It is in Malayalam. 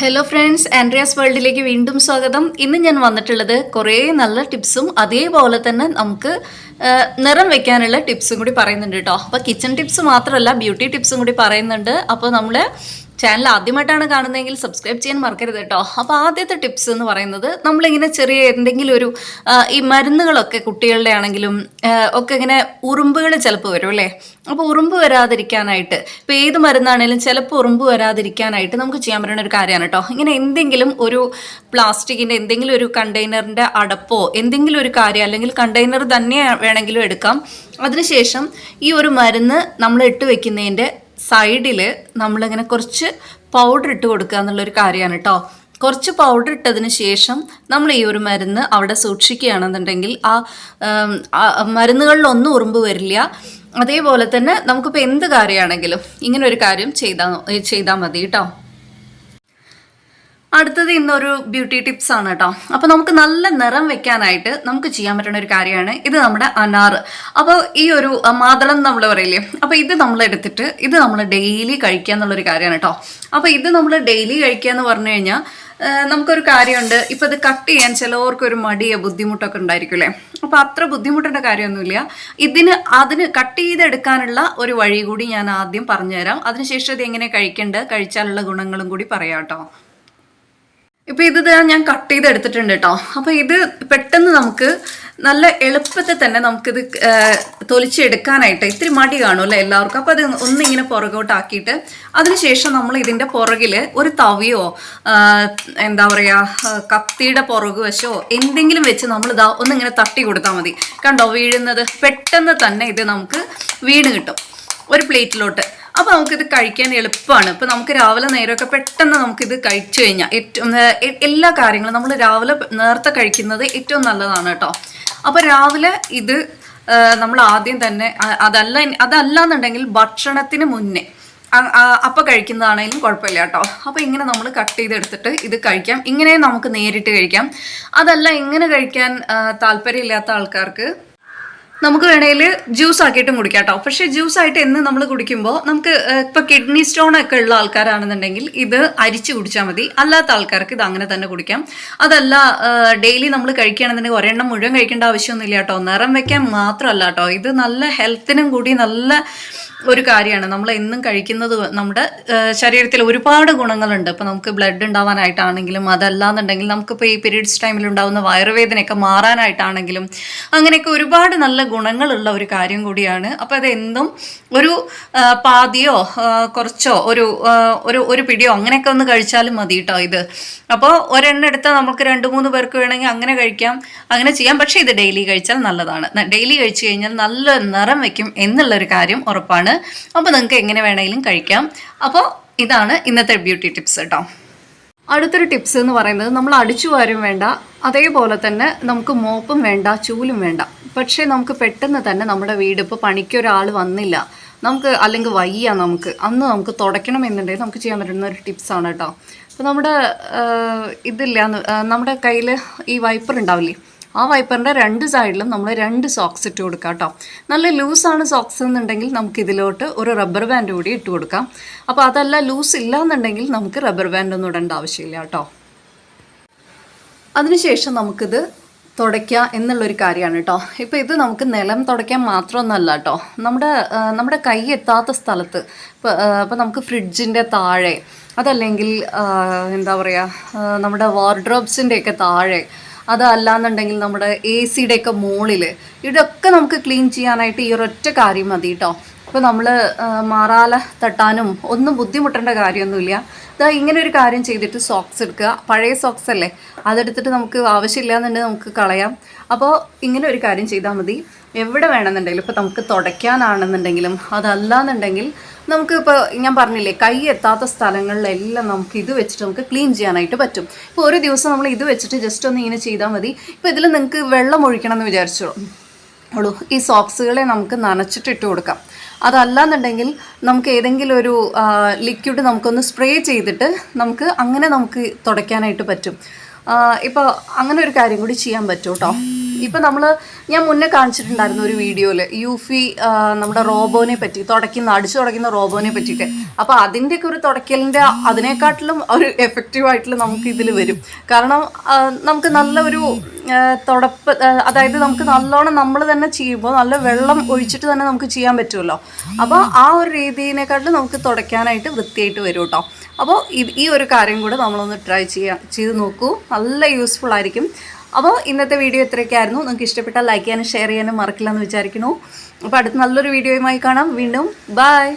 ഹലോ ഫ്രണ്ട്സ് ആൻഡ്രിയാസ് വേൾഡിലേക്ക് വീണ്ടും സ്വാഗതം. ഇന്ന് ഞാൻ വന്നിട്ടുള്ളത് കുറേ നല്ല ടിപ്സും അതേപോലെ തന്നെ നമുക്ക് നിറം വെക്കാനുള്ള ടിപ്സും കൂടി പറയുന്നുണ്ട് കേട്ടോ. അപ്പോൾ കിച്ചൺ ടിപ്സ് മാത്രമല്ല ബ്യൂട്ടി ടിപ്സും കൂടി പറയുന്നുണ്ട്. അപ്പോൾ നമ്മൾ ചാനൽ ആദ്യമായിട്ടാണ് കാണുന്നതെങ്കിൽ സബ്സ്ക്രൈബ് ചെയ്യാൻ മറക്കരുത് കേട്ടോ അപ്പോൾ ആദ്യത്തെ ടിപ്സ് എന്ന് പറയുന്നത് നമ്മളിങ്ങനെ ചെറിയ എന്തെങ്കിലും ഒരു ഈ മരുന്നുകളൊക്കെ കുട്ടികളുടെ ആണെങ്കിലും ഒക്കെ ഇങ്ങനെ ഉറുമ്പുകൾ ചിലപ്പോൾ വരും അല്ലേ? അപ്പോൾ ഉറുമ്പ് വരാതിരിക്കാനായിട്ട് ഇപ്പോൾ ഏത് മരുന്നാണേലും ചിലപ്പോൾ ഉറുമ്പ് വരാതിരിക്കാനായിട്ട് നമുക്ക് ചെയ്യാൻ പറ്റുന്ന ഒരു കാര്യമാണ് കേട്ടോ ഇങ്ങനെ എന്തെങ്കിലും ഒരു പ്ലാസ്റ്റിക്കിന്റെ എന്തെങ്കിലും ഒരു കണ്ടെയ്നറിന്റെ അടപ്പോ എന്തെങ്കിലും ഒരു കാര്യം അല്ലെങ്കിൽ കണ്ടെയ്നർ തന്നെ വേണമെങ്കിലും എടുക്കാം. അതിനുശേഷം ഈ ഒരു മരുന്ന് നമ്മൾ ഇട്ട് വെക്കുന്നതിന്റെ സൈഡിൽ നമ്മളിങ്ങനെ കുറച്ച് പൗഡർ ഇട്ട് കൊടുക്കുക എന്നുള്ളൊരു കാര്യമാണ് കേട്ടോ കുറച്ച് പൗഡർ ഇട്ടതിന് ശേഷം നമ്മൾ ഈ ഒരു മരുന്ന് അവിടെ സൂക്ഷിക്കുകയാണെന്നുണ്ടെങ്കിൽ ആ മരുന്നുകളിലൊന്നും ഉറുമ്പ് വരില്ല. അതേപോലെ തന്നെ നമുക്കിപ്പോൾ എന്ത് കാര്യമാണെങ്കിലും ഇങ്ങനെ ഒരു കാര്യം ചെയ്താൽ ചെയ്താൽ മതി കേട്ടോ അടുത്തത് ഇന്നൊരു ബ്യൂട്ടി ടിപ്സ് ആണ് കേട്ടോ അപ്പോൾ നമുക്ക് നല്ല നിറം വെക്കാനായിട്ട് നമുക്ക് ചെയ്യാൻ പറ്റുന്ന ഒരു കാര്യമാണ് ഇത് നമ്മുടെ അനാർ. അപ്പോൾ ഈ ഒരു മാതളം നമ്മൾ പറയില്ലേ? അപ്പോൾ ഇത് നമ്മൾ എടുത്തിട്ട് ഇത് നമ്മൾ ഡെയിലി കഴിക്കുക എന്നുള്ളൊരു കാര്യമാണ് കേട്ടോ അപ്പോൾ ഇത് നമ്മൾ ഡെയിലി കഴിക്കുക എന്ന് പറഞ്ഞു കഴിഞ്ഞാൽ നമുക്കൊരു കാര്യമുണ്ട്. ഇപ്പൊ ഇത് കട്ട് ചെയ്യാൻ ചിലവർക്ക് ഒരു മടിയ ബുദ്ധിമുട്ടൊക്കെ ഉണ്ടായിരിക്കുമല്ലേ അപ്പോൾ അത്ര ബുദ്ധിമുട്ടേണ്ട കാര്യമൊന്നുമില്ല. ഇതിന് അതിന് കട്ട് ചെയ്തെടുക്കാനുള്ള ഒരു വഴി കൂടി ഞാൻ ആദ്യം പറഞ്ഞുതരാം. അതിനുശേഷം ഇത് എങ്ങനെ കഴിക്കേണ്ടത് കഴിച്ചാലുള്ള ഗുണങ്ങളും കൂടി പറയാം കേട്ടോ ഇപ്പൊ ഇത് ഞാൻ കട്ട് ചെയ്ത് എടുത്തിട്ടുണ്ട് കേട്ടോ അപ്പൊ ഇത് പെട്ടെന്ന് നമുക്ക് നല്ല എളുപ്പത്തിൽ തന്നെ നമുക്കിത് തൊലിച്ചെടുക്കാനായിട്ട് ഇത്തിരി മടി കാണുമല്ലോ എല്ലാവർക്കും? അപ്പൊ അത് ഒന്നിങ്ങനെ പുറകോട്ടാക്കിയിട്ട് അതിനുശേഷം നമ്മൾ ഇതിന്റെ പുറകിൽ ഒരു തവിയോ എന്താ പറയാ ആ, കത്തിയുടെ പുറകു വശോ എന്തെങ്കിലും വെച്ച് നമ്മൾ ഇതാ ഒന്നിങ്ങനെ തട്ടി കൊടുത്താൽ മതി. കണ്ടോ വീഴുന്നത്? പെട്ടെന്ന് തന്നെ ഇത് നമുക്ക് വീണ് കിട്ടും. ഒരു പ്ലേറ്റിലോട്ട്. അപ്പോൾ നമുക്കിത് കഴിക്കാൻ എളുപ്പമാണ് ഇപ്പോൾ നമുക്ക് രാവിലെ നേരമൊക്കെ പെട്ടെന്ന് നമുക്കിത് കഴിച്ചു കഴിഞ്ഞാൽ ഏറ്റവും എല്ലാ കാര്യങ്ങളും നമ്മൾ രാവിലെ നേരത്തെ കഴിക്കുന്നത് ഏറ്റവും നല്ലതാണ് കേട്ടോ. അപ്പോൾ രാവിലെ ഇത് നമ്മൾ ആദ്യം തന്നെ അതല്ല അതല്ല എന്നുണ്ടെങ്കിൽ ഭക്ഷണത്തിന് മുന്നേ അപ്പം കഴിക്കുന്നതാണെങ്കിലും കുഴപ്പമില്ല കേട്ടോ. അപ്പോൾ ഇങ്ങനെ നമ്മൾ കട്ട് ചെയ്തെടുത്തിട്ട് ഇത് കഴിക്കാം. ഇങ്ങനെ നമുക്ക് നേരിട്ട് കഴിക്കാം. അതല്ല ഇങ്ങനെ കഴിക്കാൻ താല്പര്യമില്ലാത്ത ആൾക്കാർക്ക് നമുക്ക് വേണേൽ ജ്യൂസ് ആക്കിയിട്ടും കുടിക്കാം കേട്ടോ പക്ഷേ ജ്യൂസ് ആയിട്ട് എന്ന് നമ്മൾ കുടിക്കുമ്പോൾ നമുക്ക് ഇപ്പോൾ കിഡ്നി സ്റ്റോൺ ഒക്കെ ഉള്ള ആൾക്കാരാണെന്നുണ്ടെങ്കിൽ ഇത് അരിച്ച് കുടിച്ചാൽ മതി. അല്ലാത്ത ആൾക്കാർക്ക് ഇത് അങ്ങനെ തന്നെ കുടിക്കാം. അതല്ല ഡെയിലി നമ്മൾ കഴിക്കുകയാണെന്നുണ്ടെങ്കിൽ ഒരെണ്ണം മുഴുവൻ കഴിക്കേണ്ട ആവശ്യമൊന്നുമില്ല കേട്ടോ നിറം വെക്കാൻ മാത്രമല്ല കേട്ടോ ഇത് നല്ല ഹെൽത്തിനും കൂടി നല്ല ഒരു കാര്യമാണ്. നമ്മൾ എന്നും കഴിക്കുന്നത് നമ്മുടെ ശരീരത്തിൽ ഒരുപാട് ഗുണങ്ങളുണ്ട്. ഇപ്പോൾ നമുക്ക് ബ്ലഡ് ഉണ്ടാവാനായിട്ടാണെങ്കിലും അതല്ലാന്നുണ്ടെങ്കിൽ നമുക്കിപ്പോൾ ഈ പീരീഡ്സ് ടൈമിൽ ഉണ്ടാകുന്ന വയറുവേദനയൊക്കെ മാറാനായിട്ടാണെങ്കിലും അങ്ങനെയൊക്കെ ഒരുപാട് നല്ല ഗുണങ്ങളുള്ള ഒരു കാര്യം കൂടിയാണ്. അപ്പോൾ അത് എന്നും ഒരു പാതിയോ കുറച്ചോ ഒരു ഒരു ഒരു പിടിയോ അങ്ങനെയൊക്കെ ഒന്ന് കഴിച്ചാലും മതി കേട്ടോ ഇത്. അപ്പോൾ ഒരെണ്ണം എടുത്താൽ നമുക്ക് രണ്ട് മൂന്ന് പേർക്ക് വേണമെങ്കിൽ അങ്ങനെ കഴിക്കാം അങ്ങനെ ചെയ്യാം. പക്ഷേ ഇത് ഡെയിലി കഴിച്ചാൽ നല്ലതാണ്. ഡെയിലി കഴിച്ചു കഴിഞ്ഞാൽ നല്ല നിറം വയ്ക്കും എന്നുള്ളൊരു കാര്യം ഉറപ്പാണ്. അപ്പോൾ നിങ്ങൾക്ക് എങ്ങനെ വേണമെങ്കിലും കഴിക്കാം. അപ്പോൾ ഇതാണ് ഇന്നത്തെ ബ്യൂട്ടി ടിപ്സ് കേട്ടോ അടുത്തൊരു ടിപ്സ് എന്ന് പറയുന്നത് നമ്മൾ അടിച്ചു വാരും വേണ്ട. അതേപോലെ തന്നെ നമുക്ക് മോപ്പും വേണ്ട ചൂലും വേണ്ട. പക്ഷേ നമുക്ക് പെട്ടെന്ന് തന്നെ നമ്മുടെ വീട് ഇപ്പോൾ പണിക്കൊരാൾ വന്നില്ല. നമുക്ക് അല്ലെങ്കിൽ വയ്യ നമുക്ക്. അന്ന് നമുക്ക് തുടയ്ക്കണം എന്നുണ്ടെങ്കിൽ നമുക്ക് ചെയ്യാൻ പറ്റുന്ന ഒരു ടിപ്സാണ് കേട്ടോ അപ്പോൾ നമ്മുടെ ഇതില്ല നമ്മുടെ കയ്യിൽ ഈ വൈപ്പർ ഉണ്ടാവില്ലേ? ആ വൈപ്പറിന്റെ രണ്ട് സൈഡിലും നമ്മൾ രണ്ട് സോക്സ് ഇട്ട് കൊടുക്കാം കേട്ടോ നല്ല ലൂസാണ് സോക്സ് എന്നുണ്ടെങ്കിൽ നമുക്ക് ഇതിലോട്ട് ഒരു റബ്ബർ ബാൻഡ് കൂടി ഇട്ട് കൊടുക്കാം. അപ്പോൾ അതല്ല ലൂസ് ഇല്ല എന്നുണ്ടെങ്കിൽ നമുക്ക് റബ്ബർ ബാൻഡ് ഒന്നും ഇടേണ്ട ആവശ്യമില്ല കേട്ടോ അതിനുശേഷം നമുക്കിത് തുടയ്ക്കുക എന്നുള്ളൊരു കാര്യമാണ് കേട്ടോ ഇപ്പോൾ ഇത് നമുക്ക് നിലം തുടയ്ക്കാൻ മാത്രമൊന്നല്ല കേട്ടോ നമ്മുടെ നമ്മുടെ കൈ എത്താത്ത സ്ഥലത്ത് ഇപ്പോൾ ഇപ്പോൾ നമുക്ക് ഫ്രിഡ്ജിന്റെ താഴെ അതല്ലെങ്കിൽ എന്താ പറയുക നമ്മുടെ വാർഡ്രോബ്സിന്റെയൊക്കെ താഴെ അതല്ലാന്നുണ്ടെങ്കിൽ നമ്മുടെ എ സിയുടെയൊക്കെ മുകളിൽ ഇതൊക്കെ നമുക്ക് ക്ലീൻ ചെയ്യാനായിട്ട് ഈ ഒരൊറ്റ കാര്യം മതി കേട്ടോ ഇപ്പോൾ നമ്മൾ മാറാല തട്ടാനും ഒന്നും ബുദ്ധിമുട്ടേണ്ട കാര്യമൊന്നുമില്ല. ഇതാ ഇങ്ങനെ ഒരു കാര്യം ചെയ്തിട്ട് സോക്സ് എടുക്കുക. പഴയ സോക്സ് അല്ലേ? അതെടുത്തിട്ട് നമുക്ക് ആവശ്യമില്ല എന്നുണ്ടെങ്കിൽ നമുക്ക് കളയാം. അപ്പോൾ ഇങ്ങനെ ഒരു കാര്യം ചെയ്താൽ മതി. എവിടെ വേണമെന്നുണ്ടെങ്കിലും ഇപ്പോൾ നമുക്ക് തുടയ്ക്കാനാണെന്നുണ്ടെങ്കിലും അതല്ല എന്നുണ്ടെങ്കിൽ നമുക്ക് ഇപ്പോൾ ഞാൻ പറഞ്ഞില്ലേ കൈ എത്താത്ത സ്ഥലങ്ങളിലെല്ലാം നമുക്ക് ഇത് വെച്ചിട്ട് നമുക്ക് ക്ലീൻ ചെയ്യാനായിട്ട് പറ്റും. ഇപ്പോൾ ഒരു ദിവസം നമ്മൾ ഇത് വെച്ചിട്ട് ജസ്റ്റ് ഒന്ന് ഇങ്ങനെ ചെയ്താൽ മതി. ഇപ്പോൾ ഇതിൽ നിങ്ങൾക്ക് വെള്ളം ഒഴിക്കണം എന്ന് വിചാരിച്ചോളൂ ഉള്ളൂ. ഈ സോക്സുകളെ നമുക്ക് നനച്ചിട്ട് ഇട്ട് കൊടുക്കാം. അതല്ലാന്നുണ്ടെങ്കിൽ നമുക്ക് ഏതെങ്കിലും ഒരു ലിക്വിഡ് നമുക്കൊന്ന് സ്പ്രേ ചെയ്തിട്ട് നമുക്ക് അങ്ങനെ നമുക്ക് തുടയ്ക്കാനായിട്ട് പറ്റും. ഇപ്പോൾ അങ്ങനെ ഒരു കാര്യം കൂടി ചെയ്യാൻ പറ്റും കേട്ടോ ഇപ്പം നമ്മൾ ഞാൻ മുന്നേ കാണിച്ചിട്ടുണ്ടായിരുന്നു ഒരു വീഡിയോയിൽ യൂഫി നമ്മുടെ റോബോനെ പറ്റി തുടയ്ക്കുന്ന അടിച്ചു തുടയ്ക്കുന്ന റോബോനെ പറ്റിയിട്ട്. അപ്പോൾ അതിന്റെയൊക്കെ ഒരു തുടയ്ക്കലിന്റെ അതിനെക്കാട്ടിലും ഒരു എഫക്റ്റീവ് ആയിട്ടുള്ള നമുക്ക് ഇതിൽ വരും. കാരണം നമുക്ക് നല്ല ഒരു തുടപ്പ് അതായത് നമുക്ക് നല്ലോണം നമ്മൾ തന്നെ ചെയ്യുമ്പോൾ നല്ല വെള്ളം ഒഴിച്ചിട്ട് തന്നെ നമുക്ക് ചെയ്യാൻ പറ്റുമല്ലോ. അപ്പോൾ ആ ഒരു രീതിയിനെക്കാട്ടിലും നമുക്ക് തുടയ്ക്കാനായിട്ട് വൃത്തിയായിട്ട് വരും കേട്ടോ. അപ്പോൾ ഈ ഒരു കാര്യം കൂടെ നമ്മളൊന്ന് ട്രൈ ചെയ്യാം. ചെയ്ത് നോക്കൂ. നല്ല യൂസ്ഫുൾ ആയിരിക്കും. അപ്പോൾ ഇന്നത്തെ വീഡിയോ ഇത്രയൊക്കെയായിരുന്നു. നിങ്ങൾക്ക് ഇഷ്ടപ്പെട്ടാൽ ലൈക്ക് ചെയ്യാനും ഷെയർ ചെയ്യാനും മറക്കില്ല എന്ന് വിചാരിക്കുന്നു. അപ്പോൾ അടുത്ത നല്ലൊരു വീഡിയോയുമായി കാണാം. വീണ്ടും ബൈ